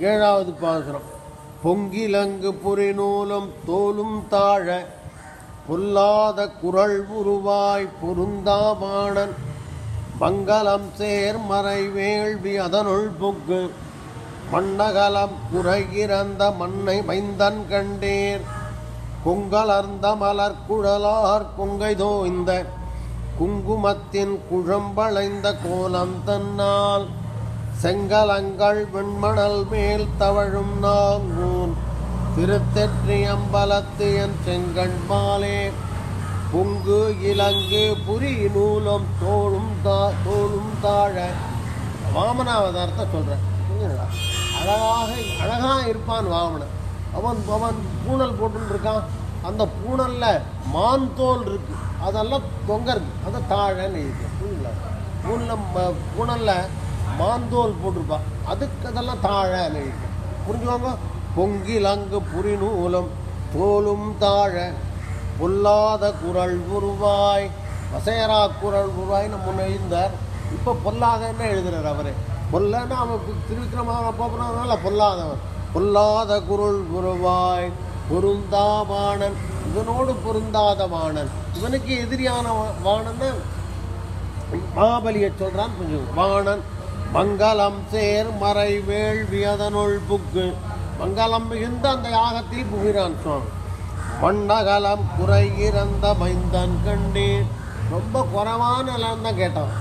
ஏழாவது பாசுரம். பொங்கிலங்கு புரிநூலும் தோலும் தாழ பொல்லாத குரல் உருவாய் பொருந்தாமானன். மங்களம் சேர் மறை வேள்வி அதனுள் புக்கு மண்ணகலம் குறைகிறந்த மண்ணை மைந்தன் கண்டேர். கொங்கலர்ந்த மலர் குழலார் கொங்கை தோய்ந்த குங்குமத்தின் குழம்பளைந்த கோலம் தன்னால். செங்கலங்கள் வெண்மணல் மேல் தவழும் நாங்கூன். திருத்தெற்றி அம்பலத்து என் செங்கண் மாலே. புங்கு இலங்கு புரி நூலும் தோளும் தா தோளும் தாழ. வாமனாவதாரத்தை சொல்கிறேன் அழகாக அழகாக இருப்பான் வாமனன். அவன் அவன் பூணல் போட்டுன்னு இருக்கான் அந்த பூணலில் மான் தோல் இருக்கு. அதெல்லாம் தொங்க இருக்கு. அதை தாழன்னு இருக்கு புரியுங்களா பூணில் பூணலில் மாந்தோல் போட்டிருப்பான் அதுக்கு அதெல்லாம் தாழன்னு இருக்கு. புரிஞ்சுவாங்க பொங்கிலங்கு புரிநூலும் தோலும் தாழ. பொல்லாத குரல் உருவாய். வசையரா குரல் உருவாய்னு முன்ன எழுந்தார் இப்போ பொல்லாதன்னு எழுதுறார் அவர். பொல்லன்னா அவன் திருவிக்கிரமாக போகிறதுனால பொல்லாதவன். பொல்லாத குரல் உருவாய். பொருந்தாவாணன் இவனோடு பொருந்தாத வாணன். இவனுக்கு எதிரியான வாணன் மாபலியை மகாபலியை கொஞ்சம் வாணன். மங்களம் சேர் மறை வேள்வி அதனுள் புக்கு. மங்களம் மிகுந்த அந்த யாகத்தில் புகிறான் சுவாமி. மண்ணகலம் குறை இறந்த மைந்தன் கண்டேன். ரொம்ப குறைவான நிலம் தான் கேட்டான்.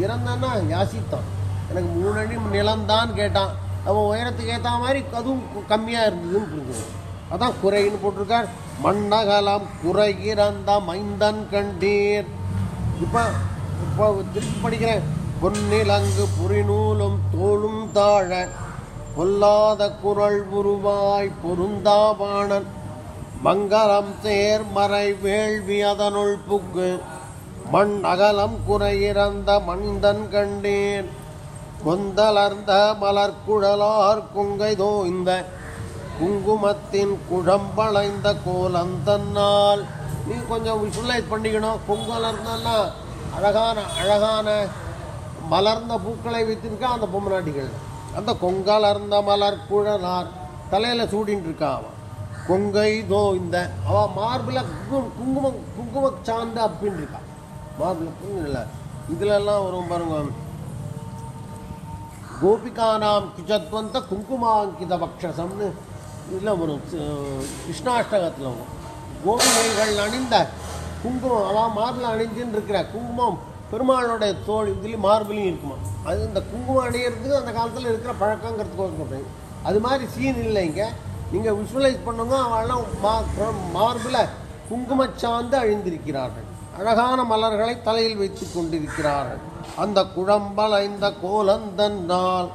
இறந்தான்னா யாசித்தான். எனக்கு மூணு அடி நிலம்தான் கேட்டான். அவன் உயரத்துக்கு ஏற்ற மாதிரி அதுவும் கம்மியாக இருந்ததுன்னு புரிஞ்சுக்கணும். அதான் குறைன்னு போட்டிருக்கார். மண்ணகலம் குறை இறந்த மைந்தன் கண்டீர். இப்போ இப்போ திருப்பி படிக்கிறேன். பொன்னிலங்கு புரிநூலும் தோளும் தாழ பொல்லாத குரல் உருவாய் பொருந்தாவாணன் மங்களம் சேர் மறை வேள்வி அதனுள் புக்கு மண் அகலம் குறையிறந்த மனிதன் கண்டேன். கொந்தலர்ந்த மலர்குழலார் குங்கை தோய்ந்த குங்குமத்தின் குழம்பளைந்த கோலந்தன்னால் நீ கொஞ்சம் விஷுவலைஸ் பண்ணிக்கணும். குங்கலர்ந்தன்னா அழகான அழகான மலர்ந்த பூக்களை வைத்திருக்கான் அந்த பொம்மநாட்டிகள். அந்த கொங்கலர்ந்த மலர் குழலார் தலையில் சூடின்னு இருக்கான் அவன். கொங்கை தோ இந்த அவன் மார்பில் குங்குமம் குங்கும சாந்து அப்படின்னு இருக்கான் மார்பில் குங்குமம் இதுலெல்லாம் வரும் பாருங்க. கோபிகானாம் கிச்சத்வந்த குங்குமாங்கித பக்ஷசம்னு இதில் வரும். கிருஷ்ணாஷ்டகத்தில் வரும். கோபிகைகள் அணிந்த குங்குமம் அவன் மார்பில் அணிஞ்சுன்னு இருக்கிற குங்குமம் பெருமாளுடைய தோல் இதுலேயும் மார்பிலையும் இருக்குமா? அது இந்த குங்குமம் அடையிறதுக்கு அந்த காலத்தில் இருக்கிற பழக்கங்கிறதுக்கு சொல்கிறேன் அது மாதிரி சீன் இல்லைங்க. நீங்கள் விஷுவலைஸ் பண்ணுங்க அவெல்லாம் மா மார்பில் குங்குமச்சாந்து அழிந்திருக்கிறார்கள் அழகான மலர்களை தலையில் வைத்து கொண்டிருக்கிறார்கள். அந்த கோலந்தன் நாள்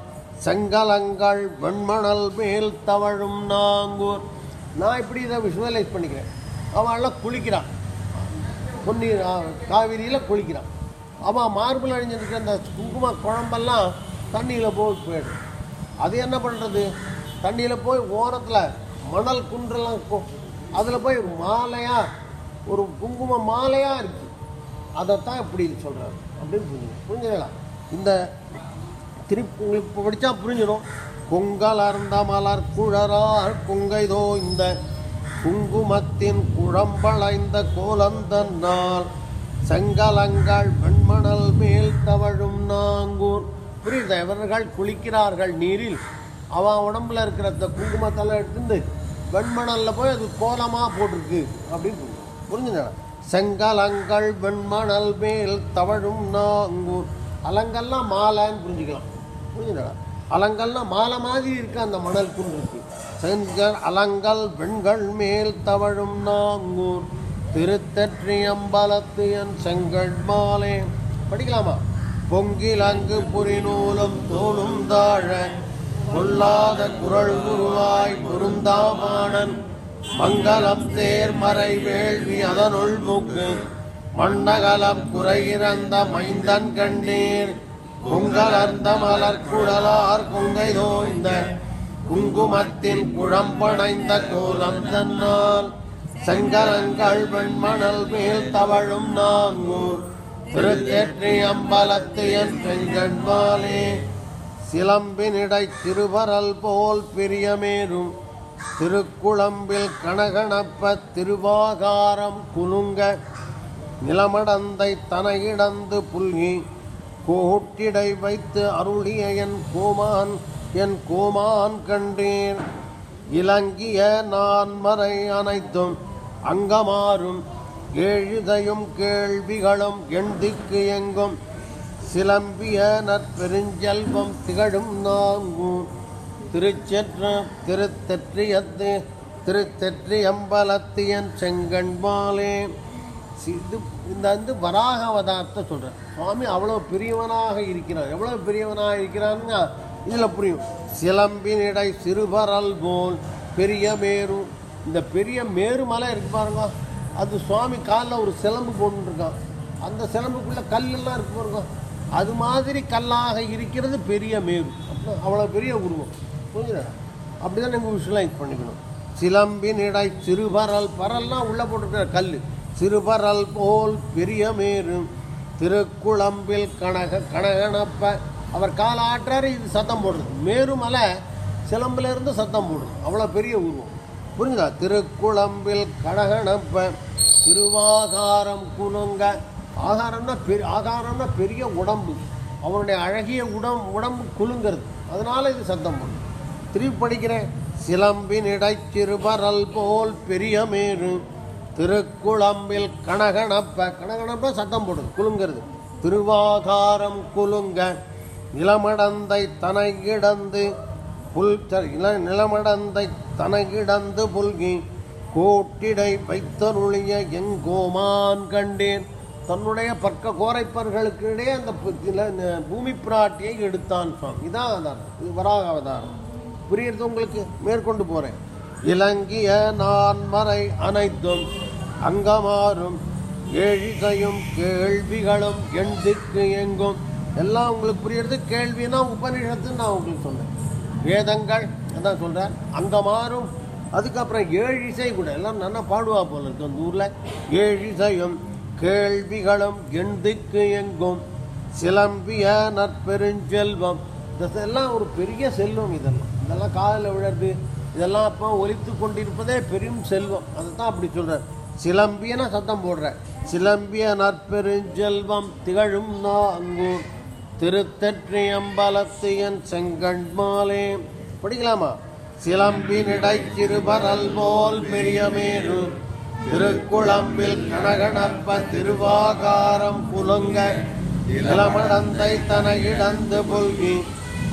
செங்கலங்கள் வெண்மணல் மேல் தவழும் நாங்கூர். நான் இப்படி இதை விஷுவலைஸ் பண்ணிக்கிறேன். அவள்லாம் குளிக்கிறான் பொன்னி காவிரியில் குளிக்கிறான் அவன் மார்பிள் அழிஞ்சிருக்கிற அந்த குங்கும குழம்பெல்லாம் தண்ணியில் போய் போயிடும். அது என்ன பண்ணுறது தண்ணியில் போய் ஓரத்தில் மணல் குன்றெல்லாம் போ அதில் போய் மாலையாக ஒரு குங்கும மாலையாக இருக்குது அதைத்தான் இப்படி சொல்கிறாரு அப்படின்னு புரிஞ்சுங்க புரிஞ்சுங்களா இந்த திருப்பி உங்களுக்கு இப்போ படித்தா புரிஞ்சிடும். கொங்கல் மலர் குழறார் கொங்கைதோ இந்த குங்குமத்தின் குழம்பளைந்த நாள். செங்கலங்கள் வெண்மணல் மேல் தவழும் நாங்கூர். புரியுதா? இவர்கள் குளிக்கிறார்கள் நீரில். அவன் உடம்புல இருக்கிற அந்த குங்குமத்தெல்லாம் எடுத்துட்டு வெண்மணலில் போய் அது கோலமாக போட்டிருக்கு அப்படின்னு புரியுது. செங்கலங்கள் வெண்மணல் மேல் தவழும் நாங்கூர். அலங்கல்லாம் மாலைன்னு புரிஞ்சுக்கலாம். புரிஞ்சுங்களா அலங்கள்னா மாலை மாதிரி இருக்கு அந்த மணல் குன்று இருக்கு செங்கல் அலங்கல் வெண்கள் மேல் தவழும் நாங்கூர். திருத்தற்றியம்பலத்து என் செங்கட் மாலே படிக்கலாமா? பொங்கில் அங்கு புரிநூலும் தோளும் தாழ பொல்லாத குரல் குருவாய் குருந்தாமானன் மங்களம் தேர் மறை வேள்வி அதனுள் முக்கு மண்ணகலம் குறையிறந்த மைந்தன் கண்டீர் பொங்கலர்ந்த மலர் குழலார் குங்கை தோய்ந்த குங்குமத்தின் குழம்பணைந்த கோலம் தன்னால். செங்கலங்கள் வெண்மணல் மேல் தவழும் நாங்கூர். திருத்தேற்றி அம்பலத்து என் பெண்கண்மாலே சிலம்பினிடை திருவரல் போல் பிரியமேறும். திருக்குழம்பில் கனகணப்ப திருவாகாரம் குலுங்க. நிலமடந்தை தனையிடந்து புல்கி. கோட்டிடை வைத்து அருளிய என் கோமான் என் கோமான் கண்டேன் இலங்கிய நான்மறை அனைத்தும் அங்கமாறும் எழுதையும் கேள்விகளும் எண்திக்கு எங்கும். சிலம்பிய நற்பெருஞ்செல்வம் திகழும் நான்கும் திருச்செற்ற திருத்தெற்றியத்து திருத்தெற்றியம்பலத்தியன் செங்கண்பாலே சி- இது இந்த வந்து வராக அவதாரத்தை சொல்கிறேன் சுவாமி அவ்வளோ பெரியவனாக இருக்கிறான் எவ்வளோ பெரியவனாக இருக்கிறான்னு இதில் புரியும். சிலம்பினிடை சிறுபரல் போல் பெரிய மேரும் இந்த பெரிய மேருமலை இருக்கு பாருங்க. அது சுவாமி காலில் ஒரு சிலம்பு போட்டுருக்கான். அந்த சிலம்புக்குள்ளே கல்லெல்லாம் இருக்கு பாருங்க. அது மாதிரி கல்லாக இருக்கிறது பெரிய மேரு. அப்போ அவ்வளோ பெரிய உருவம். புரிஞ்சுதா? அப்படி தான் நீங்கள் விஷுவலைஸ் பண்ணிக்கணும் சிலம்பினிடை சிறுபரல் பரல்லாம் உள்ளே போட்டிருக்கிற கல் சிறுபரல் போல் பெரிய மேரு. திருக்குழம்பில் கனக கனகனப்ப. அவர் கால இது சத்தம் போடுறது. மேருமலை சிலம்புலேருந்து சத்தம் போடுறது. அவ்வளோ பெரிய உருவம். புரிஞ்சுதா? திருக்குழம்பில் கடகணப்ப திருவாகாரம் குலுங்க ஆகாரம்னா பெரிய ஆகாரம்னா பெரிய உடம்பு. அவனுடைய அழகிய உடம் உடம்பு குலுங்கிறது. அதனால இது சத்தம் போடும் திருப்பி படிக்கிறேன் சிலம்பின் இடைச்சிறுபரல் போல் பெரிய மேரு. திருக்குழம்பில் கணகணப்ப கணகணப்ப சத்தம் போடுது குலுங்கிறது. திருவாகாரம் குலுங்க. நிலமடந்தை தனகிடந்து புல் இள நிலமடந்தை தனகிடந்து புல்கி கோட்டிடை வைத்தருளிய எங்கோமான் கண்டேன். தன்னுடைய பற்க கோரைப்பர்களுக்கு இடையே அந்த பூமி பிராட்டியை எடுத்தான் சுவாமி. இதான் அவதாரம். இது வராக அவதாரம். புரியுறது உங்களுக்கு? மேற்கொண்டு போகிறேன் இலங்கிய நான்மறை அனைத்தும் அங்கமாறும் ஏழிசையும் கேள்விகளும் எண்திக்கு எங்கும். எல்லாம் உங்களுக்கு புரியறது? கேள்வினா உபநிஷத்துன்னு நான் உங்களுக்கு சொன்னேன் வேதங்கள் அதான் சொல்கிறேன் அங்கமாறும் அதுக்கப்புறம் ஏழு இசை கூட எல்லாம் நல்லா பாடுவா போல இருக்கு அந்த ஊரில். ஏழு இசையும் கேள்விகளும் எண்டுக்கு எங்கும். சிலம்பிய நற்பெருஞ்செல்வம். இதெல்லாம் ஒரு பெரிய செல்வம் இதெல்லாம். இதெல்லாம் காதில் விழறது. இதெல்லாம் அப்போ ஒலித்து கொண்டிருப்பதே பெரும் செல்வம். அதை தான் அப்படி சொல்கிறார் சிலம்பியன சத்தம் போடுற சிலம்பிய நற்பெருஞ்செல்வம் திகழும் நாங்கூர் திருத்தற்றியம்பலத்தியன் செங்கண்மாலே. படிக்கலாமா? சிலம்பினிடை சிறுபரல் போல் பெரியமேரு. திருக்குழம்பில் கனகணப்ப திருவாகாரம் புலுங்க. இளமடந்தை தனகிடந்து புல்கி.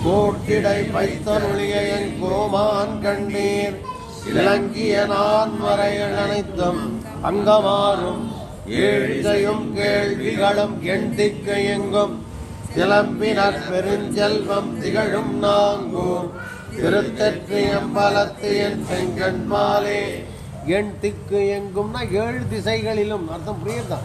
கோட்டிடை வைத்தருளிய என் கோமான் கண்ணீர் இலங்கிய நான் வரைகள் அனைத்தும் அங்கமாறும். ஏழ்கையும் கேள்விகளும் எண்திக்கு சிலம்பினர் பெருஞ்செல்வம் திகழும் நாங்கூர் திருத்தற்றி என் செங்கண் மாலே எண் திக்கு எங்கும்னா ஏழு திசைகளிலும். அர்த்தம் புரியுதா